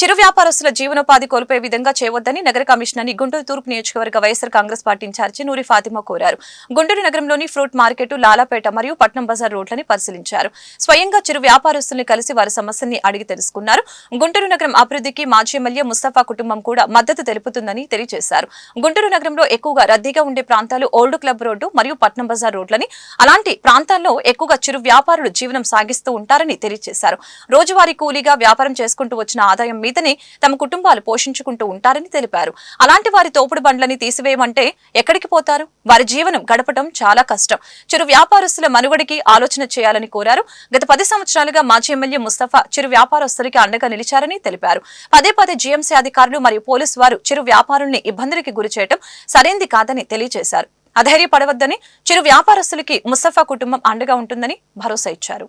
చిరు వ్యాపారస్తుల జీవనోపాధి కోల్పోయే విధంగా చేయవద్దని నగర కమిషనర్ని గుంటూరు తూర్పు నియోజకవర్గ YSR Congress party incharge Noori Fatima కోరారు. గుంటూరు నగరంలోని ఫ్రూట్ మార్కెట్ లాలాపేట మరియు పట్నం బజార్ రోడ్లని పరిశీలించారు. స్వయంగా చిరు వ్యాపారస్తుల్ని కలిసి వారి సమస్యల్ని అడిగి తెలుసుకున్నారు. గుంటూరు నగరం అభివృద్ధికి మాజీ ఎమ్మెల్యే ముస్తఫా కుటుంబం కూడా మద్దతు తెలుపుతుందని తెలియజేశారు. గుంటూరు నగరంలో ఎక్కువగా రద్దీగా ఉండే ప్రాంతాలు ఓల్డ్ క్లబ్ రోడ్డు మరియు పట్నం బజార్ రోడ్లని అలాంటి ప్రాంతాల్లో ఎక్కువగా చిరు వ్యాపారులు జీవనం సాగిస్తూ ఉంటారని తెలియజేశారు. రోజువారీ కూలీగా వ్యాపారం చేసుకుంటూ వచ్చిన ఆదాయం మీదనే తమ కుటుంబాలు పోషించుకుంటూ ఉంటారని తెలిపారు. అలాంటి వారి తోపుడు బండ్లని తీసివేయమంటే ఎక్కడికి పోతారు? వారి జీవనం గడపడం చాలా కష్టం. చిరు వ్యాపారస్తుల మనుగడికి ఆలోచన చేయాలని కోరారు. గత పది సంవత్సరాలుగా మాజీ ఎమ్మెల్యే ముస్తఫా చిరు వ్యాపారస్తులకి అండగా నిలిచారని తెలిపారు. పదే పదే జీఎంసీ అధికారులు మరియు పోలీసు వారు చిరు వ్యాపారుల్ని ఇబ్బందులకి గురిచేయడం సరైంది కాదని తెలియజేశారు. అధైర్యపడవద్దని చిరు వ్యాపారస్తులకి ముస్తఫా కుటుంబం అండగా ఉంటుందని భరోసా ఇచ్చారు.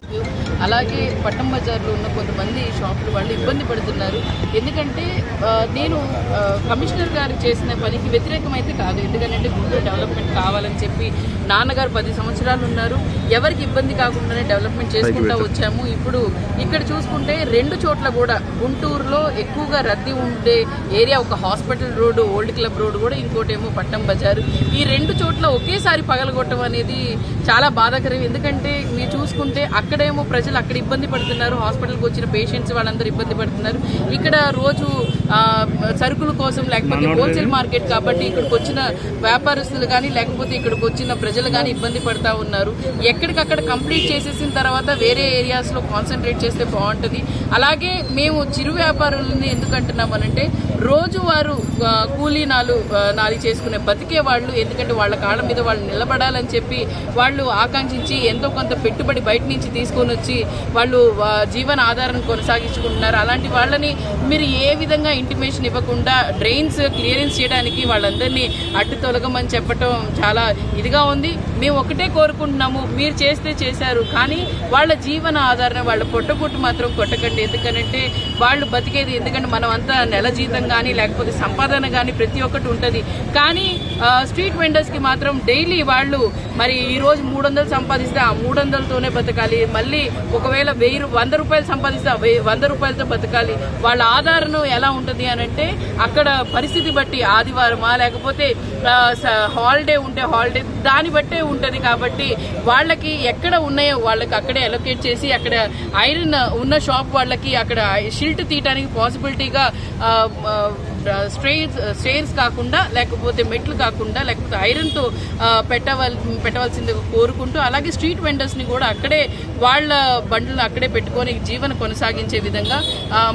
అలాగే పట్టం బజార్లో ఉన్న కొంతమంది షాపులు వాళ్ళు ఇబ్బంది పడుతున్నారు. ఎందుకంటే నేను కమిషనర్ గారు చేసిన పనికి వ్యతిరేకమైతే కాదు. ఎందుకంటే గుంటూరు డెవలప్మెంట్ కావాలని చెప్పి నాన్నగారు పది సంవత్సరాలు ఉన్నారు. ఎవరికి ఇబ్బంది కాకుండానే డెవలప్మెంట్ చేసుకుంటూ వచ్చాము. ఇప్పుడు ఇక్కడ చూసుకుంటే రెండు చోట్ల కూడా గుంటూరులో ఎక్కువగా రద్దీ ఉండే ఏరియా ఒక hospital road old club road కూడా ఇంకోటేమో పట్టం బజారు. ఈ రెండు చోట్ల ఒకేసారి పగలగొట్టడం అనేది చాలా బాధాకరం. ఎందుకంటే మీరు చూసుకుంటే అక్కడేమో ప్రజలు అక్కడ ఇబ్బంది పడుతున్నారు. హాస్పిటల్కి వచ్చిన పేషెంట్స్ వాళ్ళందరూ ఇబ్బంది పడుతున్నారు. ఇక్కడ రోజు సరుకుల కోసం లేకపోతే హోల్సేల్ మార్కెట్ కాబట్టి ఇక్కడికి వచ్చిన వ్యాపారస్తులు కానీ లేకపోతే ఇక్కడికి వచ్చిన ప్రజలు కానీ ఇబ్బంది పడతా ఉన్నారు. ఎక్కడికక్కడ కంప్లీట్ చేసేసిన తర్వాత వేరే ఏరియాస్లో కాన్సన్ట్రేట్ చేస్తే బాగుంటుంది. అలాగే మేము చిరు వ్యాపారులని ఎందుకు అంటున్నామనంటే రోజు వారు ఆ, కూలీ నాలు చేసుకునే బతికే వాళ్ళు ఎందుకంటే వాళ్ళ కాళ్ళ మీద వాళ్ళు నిలబడాలని చెప్పి వాళ్ళు ఆకాంక్షించి ఎంతో కొంత పెట్టుబడి బయట నుంచి తీసుకొని వచ్చి వాళ్ళు జీవన ఆధారం కొనసాగించుకుంటున్నారు. అలాంటి వాళ్ళని మీరు ఏ విధంగా ఇంటిమేషన్ ఇవ్వకుండా డ్రైన్స్ క్లియరెన్స్ చేయడానికి వాళ్ళందరినీ అడ్డు తొలగమని చెప్పటం చాలా ఇదిగా ఉంది. మేము ఒకటే కోరుకుంటున్నాము మీరు చేస్తే చేశారు కానీ వాళ్ళ జీవన ఆధారణ వాళ్ళ పొట్టగొట్టు మాత్రం కొట్టకండి. ఎందుకనంటే వాళ్ళు బతికేది ఎందుకంటే మనం అంతా నెల జీతం కానీ లేకపోతే సంపాదన కానీ ప్రతి ఒక్కటి ఉంటుంది. కానీ స్ట్రీట్ వెండర్స్కి మాత్రం మాత్రం డైలీ వాళ్ళు మరి ఈ రోజు మూడు వందలు సంపాదిస్తే ఆ మూడు వందలతోనే బతకాలి. మళ్ళీ ఒకవేళ వెయ్యి రూ- వంద రూపాయలు సంపాదిస్తే వెయ్యి- వంద రూపాయలతో బతకాలి. వాళ్ళ ఆధారం ఎలా ఉంటుంది అని అంటే అక్కడ పరిస్థితి బట్టి ఆదివారమా లేకపోతే హాలిడే ఉంటే హాలిడే దాన్ని బట్టే ఉంటుంది కాబట్టి వాళ్ళకి ఎక్కడ ఉన్నాయో వాళ్ళకి అక్కడే అలొకేట్ చేసి అక్కడ ఐరన్ ఉన్న షాప్ వాళ్ళకి అక్కడ షిల్ట్ తీయడానికి పాసిబిలిటీగా స్ట్రెయిన్స్ స్టైర్స్ కాకుండా లేకపోతే మెట్లు కాకుండా లేకపోతే ఐరన్తో పెట్టవల్ పెట్టవలసింది కోరుకుంటూ అలాగే స్ట్రీట్ వెండర్స్ని కూడా అక్కడే వాళ్ళ బండ్లను అక్కడే పెట్టుకొని జీవన కొనసాగించే విధంగా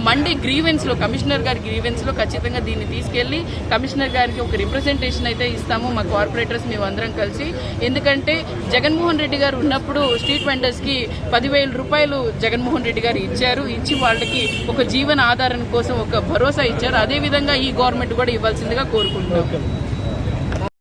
మండే గ్రీవెన్స్లో కమిషనర్ గారి గ్రీవెన్స్లో ఖచ్చితంగా దీన్ని తీసుకెళ్ళి కమిషనర్ గారికి ఒక రిప్రజెంటేషన్ అయితే ఇస్తాము మా కార్పొరేటర్స్ మేము అందరం కలిసి. ఎందుకంటే జగన్మోహన్ రెడ్డి గారు ఉన్నప్పుడు స్ట్రీట్ వెండర్స్కి పదివేల రూపాయలు జగన్మోహన్ రెడ్డి గారు ఇచ్చారు. ఇచ్చి వాళ్ళకి ఒక జీవన ఆధారం కోసం ఒక భరోసా ఇచ్చారు. అదేవిధంగా ఈ గవర్నమెంట్ కూడా ఇవ్వాల్సిందిగా కోరుకుంటున్నాం.